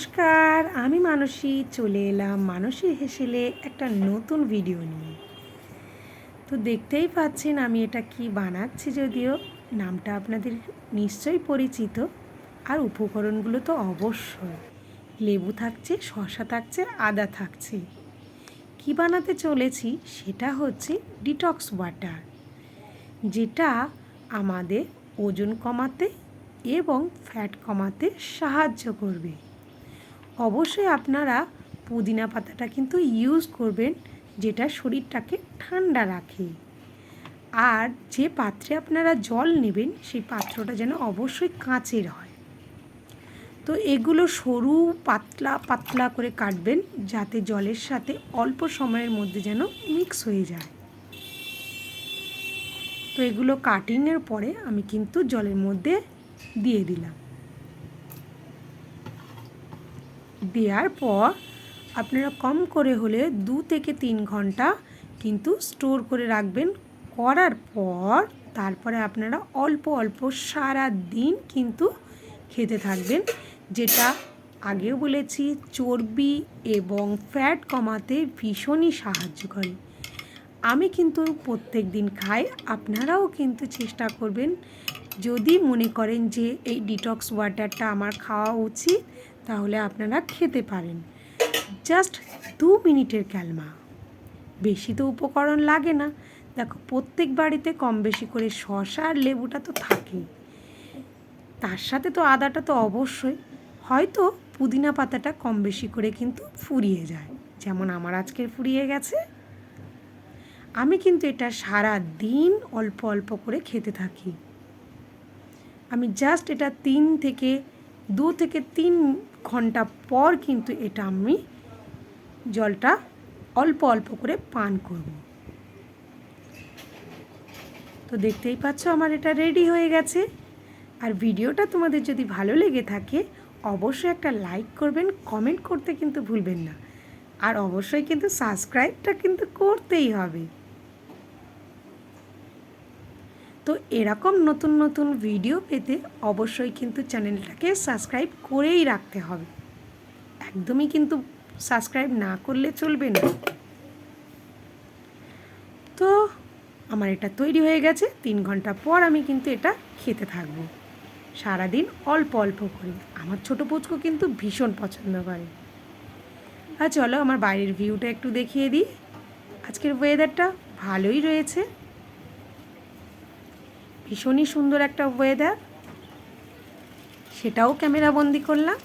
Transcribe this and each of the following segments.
নমস্কার, আমি মানসী, চলে এলাম মানসী হেসেলে একটা নতুন ভিডিও নিয়ে। তো দেখতেই পাচ্ছেন আমি এটা কি বানাচ্ছি যদিও নামটা আপনাদের নিশ্চয়ই পরিচিত, আর উপকরণগুলো তো অবশ্যই। লেবু থাকছে, শসা থাকছে, আদা থাকছে। কি বানাতে চলেছি সেটা হচ্ছে ডিটক্স ওয়াটার যেটা আমাদের ওজন কমাতে এবং ফ্যাট কমাতে সাহায্য করবে। অবশ্যই আপনারা পুদিনা পাতাটা কিন্তু ইউজ করবেন, যেটা শরীরটাকে ঠান্ডা রাখে। আর যে পাত্রে আপনারা জল নেবেন, সেই পাত্রটা যেন অবশ্যই কাঁচের হয়। তো এগুলো সরু, পাতলা পাতলা করে কাটবেন, যাতে জলের সাথে অল্প সময়ের মধ্যে যেন মিক্স হয়ে যায়। তো এগুলো কাটিংয়ের পরে আমি কিন্তু জলের মধ্যে দিয়ে দিলাম। দেওয়ার পর আপনারা কম করে হলে দু থেকে তিন ঘণ্টা কিন্তু স্টোর করে রাখবেন। করার পর তারপরে আপনারা অল্প অল্প সারা দিন কিন্তু খেতে থাকবেন। যেটা আগেও বলেছি, চর্বি এবং ফ্যাট কমাতে ভীষণই সাহায্য করে। আমি কিন্তু প্রত্যেক দিন খাই, আপনারাও কিন্তু চেষ্টা করবেন যদি মনে করেন যে এই ডিটক্স ওয়াটারটা আমার খাওয়া উচিত, তাহলে আপনারা খেতে পারেন। জাস্ট দু মিনিটের ক্যালমা। বেশি তো উপকরণ লাগে না। দেখো, প্রত্যেক বাড়িতে কম বেশি করে শশা আর লেবুটা তো থাকেই। তার সাথে তো আদাটা তো অবশ্যই। হয়তো পুদিনা পাতাটা কম বেশি করে কিন্তু ফুরিয়ে যায়। যেমন আমার আজকের ফুরিয়ে গেছে। আমি কিন্তু এটা সারা দিন অল্প অল্প করে খেতে থাকি। আমি জাস্ট এটা তিন থেকে, দু থেকে তিন ঘণ্টা পর কিন্তু এটা আমি জলটা অল্প অল্প করে পান করব। তো দেখতেই পাচ্ছ আমার এটা রেডি হয়ে গেছে। আর ভিডিওটা তোমাদের যদি ভালো লেগে থাকে, অবশ্যই একটা লাইক করবেন কমেন্ট করতে কিন্তু ভুলবেন না। আর অবশ্যই কিন্তু সাবস্ক্রাইবটা কিন্তু করতেই হবে। তো এরকম নতুন নতুন ভিডিও পেতে অবশ্যই কিন্তু চ্যানেলটাকে সাবস্ক্রাইব করেই রাখতে হবে। একদমই কিন্তু সাবস্ক্রাইব না করলে চলবে না। তো আমার এটা তৈরি হয়ে গেছে, তিন ঘণ্টা পর আমি কিন্তু এটা খেতে থাকব। সারাদিন অল্প অল্প করে। আমার ছোটো পুচকু কিন্তু ভীষণ পছন্দ করে। আর চলো আমার বাইরের ভিউটা একটু দেখিয়ে দিই। আজকের ওয়েদারটা ভালোই রয়েছে। ভীষণই সুন্দর একটা ওয়েদার সেটাও ক্যামেরা বন্দি করলাম।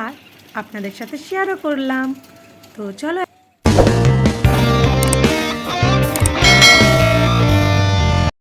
আর আপনাদের সাথে শেয়ারও করলাম। তো চলো